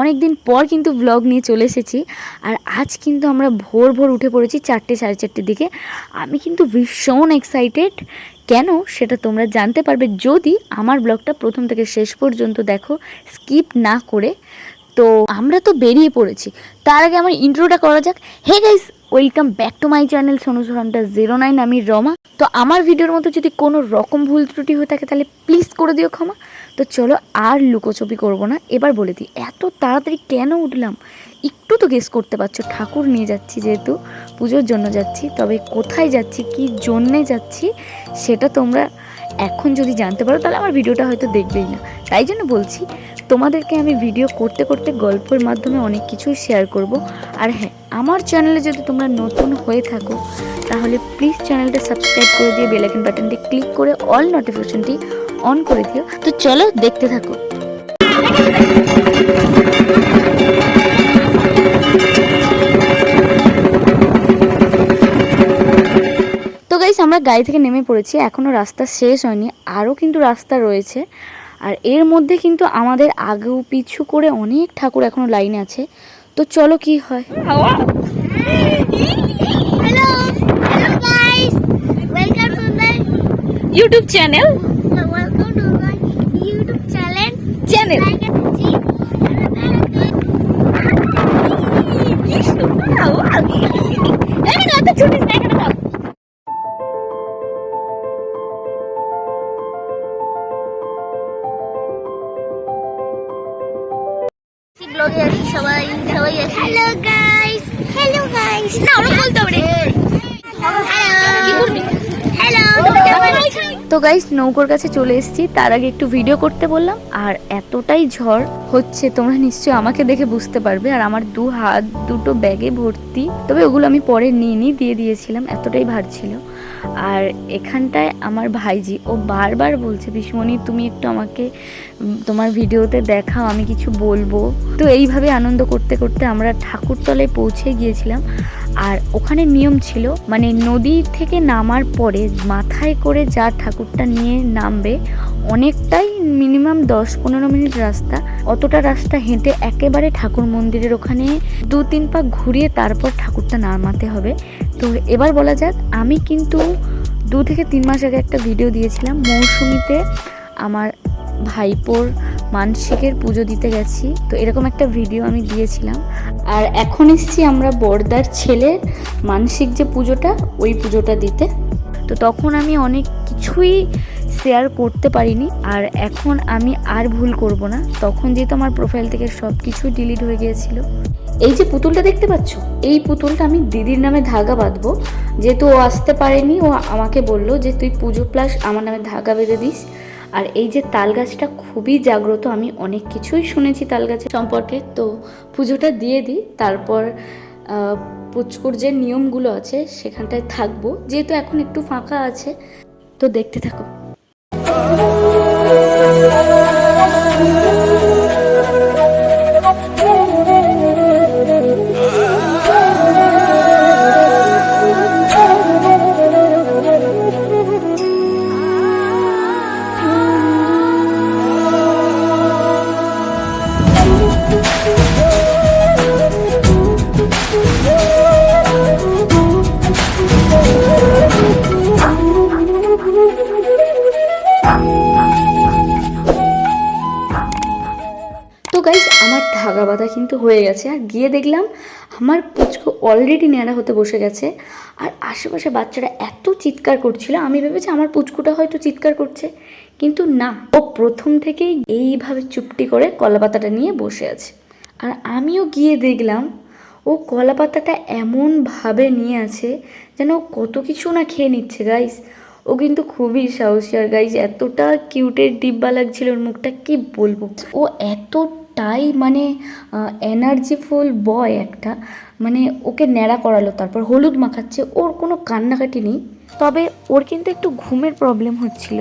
অনেক দিন পর কিন্তু ব্লগ নিয়ে চলে এসেছি। আর আজ কিন্তু আমরা ভোর ভোর উঠে পড়েছি চারটে, সাড়ে চারটের দিকে। আমি কিন্তু ভীষণ এক্সাইটেড কেন? সেটা তোমরা জানতে পারবে যদি আমার ব্লগটা প্রথম থেকে শেষ পর্যন্ত দেখো স্কিপ না করে। তো আমরা তো বেরিয়ে পড়েছি। তার আগে আমার ইন্ট্রোটা করা যাক। Hey guys welcome back to my channel Sonu সোহান্টা zero nine আমি রমা। তো আমার ভিডিওর মতো যদি কোনো রকম ভুল ত্রুটি হয়ে থাকে, তাহলে প্লিজ করে দিও ক্ষমা। তো চলো আর লুকোচুপি করব না। এবার বলে দিই, এত তাড়াতাড়ি কেন উঠলাম? একটু তো গেস করতে পারছ, ঠাকুর নিয়ে যাচ্ছি যেহেতু, পুজোর জন্য যাচ্ছি, তবে কোথায় যাচ্ছি, কি জন্যে যাচ্ছি, সেটা তোমরা এখন যদি জানতে পারো, তাহলে আমার ভিডিওটা হয়তো দেখবেই না। তাই জন্য বলছি, তোমাদেরকে আমি ভিডিও করতে করতে গল্পের মাধ্যমে অনেক কিছুই শেয়ার করব। আর হ্যাঁ আমার চ্যানেলে যদি তোমরা নতুন হয়ে থাকো, তাহলে প্লিজ চ্যানেলটা সাবস্ক্রাইব করে দিয়ে বেলাইকন বাটনটি ক্লিক করে অল নোটিফিকেশনটি অন করে দিও। তো চলো দেখতে থাকো। তো গাইস আমরা গাড়ি থেকে নেমে পড়েছি। এখনও রাস্তা শেষ হয়নি। আরও কিন্তু রাস্তা রয়েছে। আর এর মধ্যে কিন্তু আমাদের আগেও পিছু করে অনেক ঠাকুর এখনও লাইনে আছে। তো চলো কি হয়? YouTube channel welcome to YouTube channel. সবাই সবাই আছি হ্যালো গাইস হ্যালো গাইস না ওরা বলতে হবে হ্যালো হ্যালো তুমি কেমন আছো তো গাইস নৌকোর কাছে চলে এসেছি। তার আগে একটু ভিডিও করতে বললাম। আর এতটাই ঝড় হচ্ছে, তোমরা নিশ্চয়ই আমাকে দেখে বুঝতে পারবে। আর আমার দু হাত দুটো ব্যাগে ভর্তি। তবে ওগুলো আমি পরে নিয়ে নিয়ে দিয়ে দিয়েছিলাম। এতটাই ভার ছিল। আর এখানটায় আমার ভাইজি, ও বারবার বলছে পিসমণি তুমি একটু আমাকে তোমার ভিডিওতে দেখাও, আমি কিছু বলব। তো এইভাবে আনন্দ করতে করতে আমরা ঠাকুরতলায় পৌঁছে গিয়েছিলাম। আর ওখানে নিয়ম ছিল মানে নদী থেকে নামার পরে মাথায় করে যা ঠাকুরটা নিয়ে নামবে, অনেকটাই মিনিমাম দশ পনেরো মিনিট রাস্তা। অতটা রাস্তা হেঁটে একেবারে ঠাকুর মন্দিরের ওখানে দু তিন পাক ঘুরিয়ে তারপর ঠাকুরটা নামাতে হবে। তো এবার বলা যাক, আমি কিন্তু দু থেকে তিন মাস আগে একটা ভিডিও দিয়েছিলাম মৌসুমিতে আমার ভাইপোর মানসিকের পুজো দিতে গেছি। তো এরকম একটা ভিডিও আমি দিয়েছিলাম। আর এখন এসছি আমরা বর্দার ছেলের মানসিক যে পুজোটা, ওই পুজোটা দিতে। তো তখন আমি অনেক কিছুই শেয়ার করতে পারিনি, আর এখন আমি আর ভুল করব না। তখন যেহেতু আমার প্রোফাইল থেকে সব কিছুই ডিলিট হয়ে গিয়েছিল। এই যে পুতুলটা দেখতে পাচ্ছ? এই পুতুলটা আমি দিদির নামে ধাগা বাঁধবো। যেহেতু ও আসতে পারেনি, ও আমাকে বলল যে তুই পুজো প্লাস আমার নামে ধাগা বেঁধে দিস। আর এই যে তাল গাছটা খুবই জাগ্রত, আমি অনেক কিছুই শুনেছি তাল গাছের সম্পর্কে। তো পুজোটা দিয়ে দিই, তারপর পুচকুর যে নিয়মগুলো আছে সেখানটায় থাকব, যেহেতু এখন একটু ফাঁকা আছে। তো দেখতে থাকো। আমার ধাগা বাঁধা কিন্তু হয়ে গেছে। আর গিয়ে দেখলাম আমার পুচকু অলরেডি ন্যাড়া হতে বসে গেছে। আর আশেপাশে বাচ্চারা এত চিৎকার করছিল, আমি ভেবেছি আমার পুচকুটা হয়তো চিৎকার করছে। কিন্তু না, ও প্রথম থেকেই এইভাবে চুপটি করে কলা পাতাটা নিয়ে বসে আছে। আর আমিও গিয়ে দেখলাম, ও কলা পাতাটা এমনভাবে নিয়ে আছে যেন ও কত কিছু না খেয়ে নিচ্ছে গাইস ও কিন্তু খুবই সাহসী। আর গাইজ এতটা কিউটের ডিব্বা লাগছিল ওর মুখটা, কি বলব? ও এতটাই মানে এনার্জিফুল বয় একটা মানে ওকে ন্যাড়া করালো, তারপর হলুদ মাখাচ্ছে, ওর কোনো কান্নাকাটি নেই। তবে ওর কিন্তু একটু ঘুমের প্রবলেম হচ্ছিল,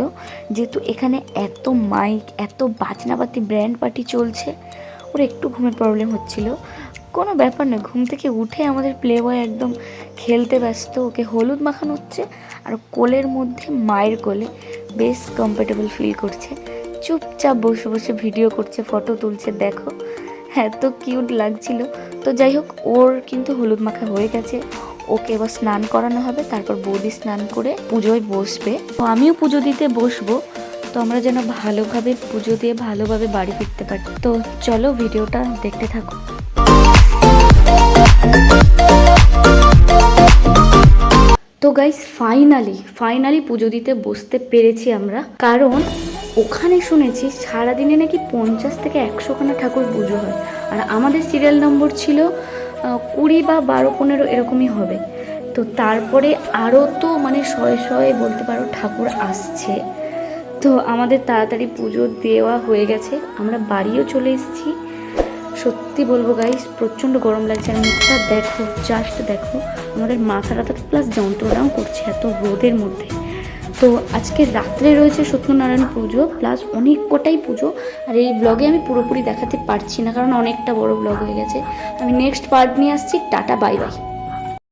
যেহেতু এখানে এত মাইক এত বাজনাপাতি ব্র্যান্ড পার্টি চলছে, ওর একটু ঘুমের প্রবলেম হচ্ছিল। কোনো ব্যাপার না ঘুম থেকে উঠে আমাদের প্লে বয় একদম খেলতে ব্যস্ত, ওকে হলুদ মাখানো হচ্ছে, আর কোলের মধ্যে মায়ের কোলে বেশ কমফোর্টেবল ফিল করছে। চুপচাপ বসে বসে ভিডিও করছে, ফটো তুলছে, দেখো। এত কিউট লাগছিল। তো যাই হোক, ওর কিন্তু হলুদ মাখা হয়ে গেছে। ওকে এবার স্নান করানো হবে, তারপর বৌদি স্নান করে পুজোয় বসবে। তো আমিও পুজো দিতে বসবো। তো আমরা যেন ভালোভাবে পুজো দিয়ে ভালোভাবে বাড়ি ফিরতে পারি। তো চলো ভিডিওটা দেখতে থাকো। তো গাইস ফাইনালি ফাইনালি পুজো দিতে বসতে পেরেছি আমরা। কারণ ওখানে শুনেছি সারাদিনে নাকি পঞ্চাশ থেকে একশোখানা ঠাকুর পুজো হয়। আর আমাদের সিরিয়াল নম্বর ছিল কুড়ি বা বারো, পনেরো এরকমই হবে। তো তারপরে আরও তো মানে শয়ে শয়ে বলতে পারো ঠাকুর আসছে। তো আমাদের তাড়াতাড়ি পুজো দেওয়া হয়ে গেছে। আমরা বাড়িও চলে এসেছি। সত্যি বলব গাইস প্রচণ্ড গরম লাগছে। আর মুখটা দেখো জাস্ট দেখো, আমাদের মাথা টাথা প্লাস যন্ত্রণাও করছে এত রোদের মধ্যে। তো আজকে রাত্রে রয়েছে সত্যনারায়ণ পুজো প্লাস অনেক কটাই পুজো। আর এই ব্লগে আমি পুরোপুরি দেখাতে পারছি না, কারণ অনেকটা বড় ব্লগ হয়ে গেছে। আমি নেক্সট পার্ট নিয়ে আসছি, টাটা বাই বাই